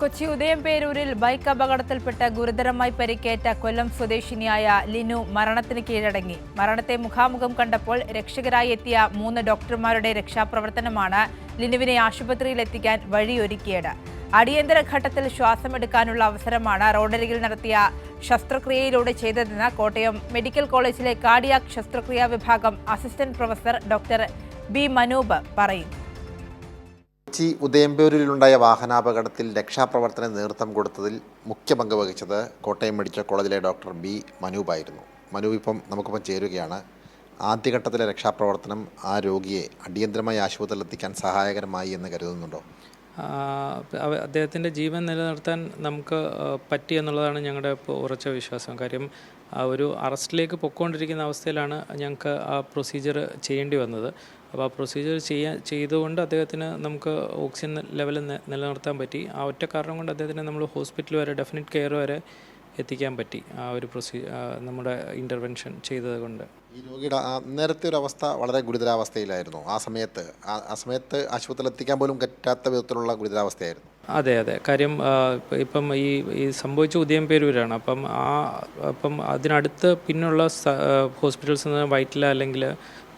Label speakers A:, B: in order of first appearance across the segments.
A: Kochi ഉദയംപേരൂരിൽ bike അപകടത്തിൽപ്പെട്ട് ഗുരുതരമായി പരിക്കേറ്റ കൊല്ലം സ്വദേശിനിയായ ലിനു മരണത്തിന് കീഴടങ്ങി. മരണത്തെ മുഖാമുഖം കണ്ടപ്പോൾ രക്ഷകരായി എത്തിയ മൂന്ന് ഡോക്ടർമാരുടെ രക്ഷാപ്രവർത്തനമാണ് ലിനുവിനെ ആശുപത്രിയിൽ എത്തിക്കാൻ വഴിയൊരുക്കിയത്. അടിയന്തര ഘട്ടത്തിൽ ശ്വാസമെടുക്കാനുള്ള അവസരമാണ് റോഡരികിൽ നടത്തിയ ശസ്ത്രക്രിയയിലൂടെ ചെയ്തതെന്ന് കോട്ടയം മെഡിക്കൽ കോളേജിലെ കാർഡിയാക് ശസ്ത്രക്രിയാ വിഭാഗം assistant professor doctor B Manoop പറയുന്നു
B: കൊച്ചി ഉദയംപേരൂരിലുണ്ടായ വാഹനാപകടത്തിൽ രക്ഷാപ്രവർത്തന നേതൃത്വം കൊടുത്തതിൽ മുഖ്യ പങ്ക് വഹിച്ചത് കോട്ടയം മെഡിക്കൽ കോളേജിലെ ഡോക്ടർ ബി മനൂപായിരുന്നു മനൂപ് ഇപ്പം നമുക്കിപ്പം ചേരുകയാണ്. ആദ്യഘട്ടത്തിലെ രക്ഷാപ്രവർത്തനം ആ രോഗിയെ അടിയന്തരമായി ആശുപത്രിയിൽ എത്തിക്കാൻ സഹായകരമായി എന്ന് കരുതുന്നുണ്ടോ?
C: അദ്ദേഹത്തിന്റെ ജീവൻ നിലനിർത്താൻ നമുക്ക് പറ്റി എന്നുള്ളതാണ് ഞങ്ങളുടെ ഉറച്ച വിശ്വാസം. കാര്യം ഒരു അറസ്റ്റിലേക്ക് പൊക്കോണ്ടിരിക്കുന്ന അവസ്ഥയിലാണ് ഞങ്ങൾക്ക് ആ പ്രൊസീജിയർ ചെയ്യേണ്ടി വന്നത്. അപ്പോൾ ആ പ്രൊസീജിയർ ചെയ്യാൻ ചെയ്തുകൊണ്ട് അദ്ദേഹത്തിന് നമുക്ക് ഓക്സിജൻ ലെവൽ നിലനിർത്താൻ പറ്റി. ആ ഒറ്റ കാരണം കൊണ്ട് അദ്ദേഹത്തിനെ നമ്മൾ ഹോസ്പിറ്റൽ വരെ ഡെഫിനറ്റ് കെയർ വരെ എത്തിക്കാൻ പറ്റി ആ ഒരു പ്രൊസീ നമ്മുടെ ഇന്റർവെൻഷൻ ചെയ്തത് കൊണ്ട്.
B: ഈ രോഗിയുടെ നേരത്തെ ഒരു അവസ്ഥ വളരെ ഗുരുതരാവസ്ഥയിലായിരുന്നു. ആ സമയത്ത് ആ സമയത്ത് ആശുപത്രിയിൽ എത്തിക്കാൻ പോലും പറ്റാത്ത വിധത്തിലുള്ള ഗുരുതരാവസ്ഥയായിരുന്നു.
C: അതെ അതെ. കാര്യം ഇപ്പം ഈ ഈ സംഭവിച്ച ഉദയംപേരൂരാണ് അപ്പം ആ അപ്പം അതിനടുത്ത് പിന്നുള്ള ഹോസ്പിറ്റൽസ് നിന്ന് വൈറ്റില അല്ലെങ്കിൽ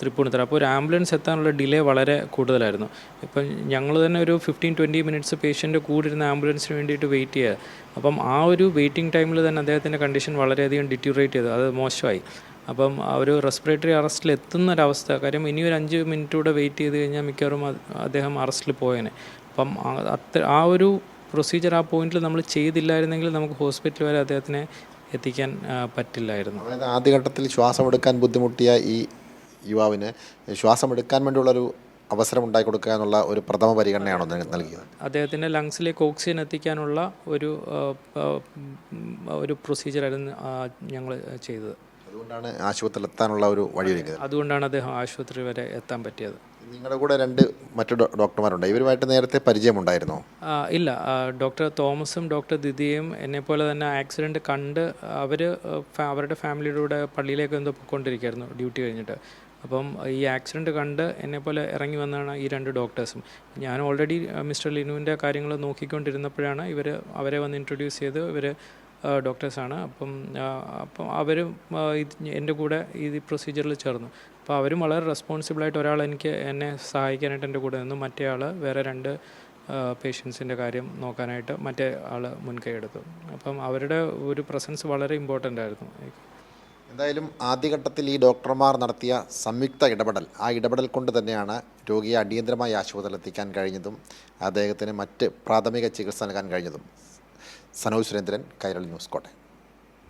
C: തൃപ്പൂണിത്തറ. അപ്പോൾ ഒരു ആംബുലൻസ് എത്താനുള്ള ഡിലേ വളരെ കൂടുതലായിരുന്നു. ഇപ്പം ഞങ്ങൾ തന്നെ ഒരു ഫിഫ്റ്റീൻ ട്വന്റി മിനിറ്റ്സ് പേഷ്യന്റെ കൂടെ ഇരുന്ന ആംബുലൻസിന് വേണ്ടിയിട്ട് വെയിറ്റ് ചെയ്യുക. അപ്പം ആ ഒരു വെയിറ്റിംഗ് ടൈമിൽ തന്നെ അദ്ദേഹത്തിന്റെ കണ്ടീഷൻ വളരെയധികം ഡിറ്റ്യൂറേറ്റ് ചെയ്തു. അത് മോശമായി. അപ്പം ആ ഒരു റെസ്പിറേറ്ററി അറസ്റ്റിൽ എത്തുന്ന ഒരവസ്ഥ കാര്യം ഇനി ഒരു അഞ്ച് മിനിറ്റ് കൂടെ വെയിറ്റ് ചെയ്ത് കഴിഞ്ഞാൽ മിക്കവാറും അദ്ദേഹം അറസ്റ്റിൽ പോയേനെ. അപ്പം ആ- അത്ര ആ ഒരു പ്രൊസീജിയർ ആ പോയിന്റിൽ നമ്മൾ ചെയ്തില്ലായിരുന്നെങ്കിൽ നമുക്ക് ഹോസ്പിറ്റൽ വരെ അദ്ദേഹത്തിനെ എത്തിക്കാൻ പറ്റില്ലായിരുന്നു.
B: അതായത് ആദ്യഘട്ടത്തിൽ ശ്വാസമെടുക്കാൻ ബുദ്ധിമുട്ടിയ ഈ യുവാവിന് ശ്വാസമെടുക്കാൻ വേണ്ടിയുള്ളൊരു അവസരം ഉണ്ടാക്കി കൊടുക്കുക എന്നുള്ള ഒരു പ്രഥമ പരിഗണനയാണോ നൽകിയത്?
C: അദ്ദേഹത്തിന്റെ ലങ്സിലേക്ക് ഓക്സിജൻ എത്തിക്കാനുള്ള ഒരു ഒരു ആ, ആയിരുന്നു ഒരു പ്രൊസീജിയറായിരുന്നു ഞങ്ങൾ ചെയ്തത്.
B: അതുകൊണ്ടാണ് ആശുപത്രിയിൽ എത്താനുള്ള ഒരു വഴിയൊരുക്കിയത്
C: അതുകൊണ്ടാണ് അദ്ദേഹം ആശുപത്രി വരെ എത്താൻ പറ്റിയത്.
B: നിങ്ങളുടെ കൂടെ രണ്ട് മറ്റു ഡോക്ടർമാരുണ്ട്. ഇവരുമായിട്ട് നേരത്തെ പരിചയമുണ്ടായിരുന്നോ?
C: ഇല്ല. ഡോക്ടർ തോമസും ഡോക്ടർ ദിദിയും എന്നെപ്പോലെ തന്നെ ആക്സിഡന്റ് കണ്ട് അവർ അവരുടെ ഫാമിലിയുടെ കൂടെ പള്ളിയിലേക്ക് എന്തോ പൊയ്ക്കൊണ്ടിരിക്കുകയായിരുന്നു ഡ്യൂട്ടി കഴിഞ്ഞിട്ട്. അപ്പം ഈ ആക്സിഡന്റ് കണ്ട് എന്നെപ്പോലെ ഇറങ്ങി വന്നതാണ് ഈ രണ്ട് ഡോക്ടേഴ്സും. ഞാൻ ഓൾറെഡി മിസ്റ്റർ ലിനുവിന്റെ കാര്യങ്ങൾ നോക്കിക്കൊണ്ടിരുന്നപ്പോഴാണ് ഇവർ അവരെ വന്ന് ഇൻട്രൊഡ്യൂസ് ചെയ്ത് ഇവർ ഡോക്ടേഴ്സാണ്. അപ്പം അപ്പം ഇത് എന്റെ കൂടെ ഈ പ്രൊസീജിയറിൽ ചേർന്നു. അപ്പോൾ അവരും വളരെ റെസ്പോൺസിബിളായിട്ട് ഒരാൾ എനിക്ക് എന്നെ സഹായിക്കാനായിട്ട് എന്റെ കൂടെ നിന്നു. മറ്റേ ആൾ വേറെ രണ്ട് പേഷ്യൻസിന്റെ കാര്യം നോക്കാനായിട്ട് മറ്റേ ആൾ മുൻകൈ എടുത്തു. അപ്പം അവരുടെ ഒരു പ്രസൻസ് വളരെ ഇമ്പോർട്ടന്റ് ആയിരുന്നു.
B: എന്തായാലും ആദ്യഘട്ടത്തിൽ ഈ ഡോക്ടർമാർ നടത്തിയ സംയുക്ത ഇടപെടൽ ആ ഇടപെടൽ കൊണ്ട് തന്നെയാണ് രോഗിയെ അടിയന്തരമായി ആശുപത്രിയിൽ എത്തിക്കാൻ കഴിഞ്ഞതും അദ്ദേഹത്തിന് മറ്റ് പ്രാഥമിക ചികിത്സ നൽകാൻ കഴിഞ്ഞതും. സനോജ് സുരേന്ദ്രൻ കൈരളി ന്യൂസ് കോട്ടയം.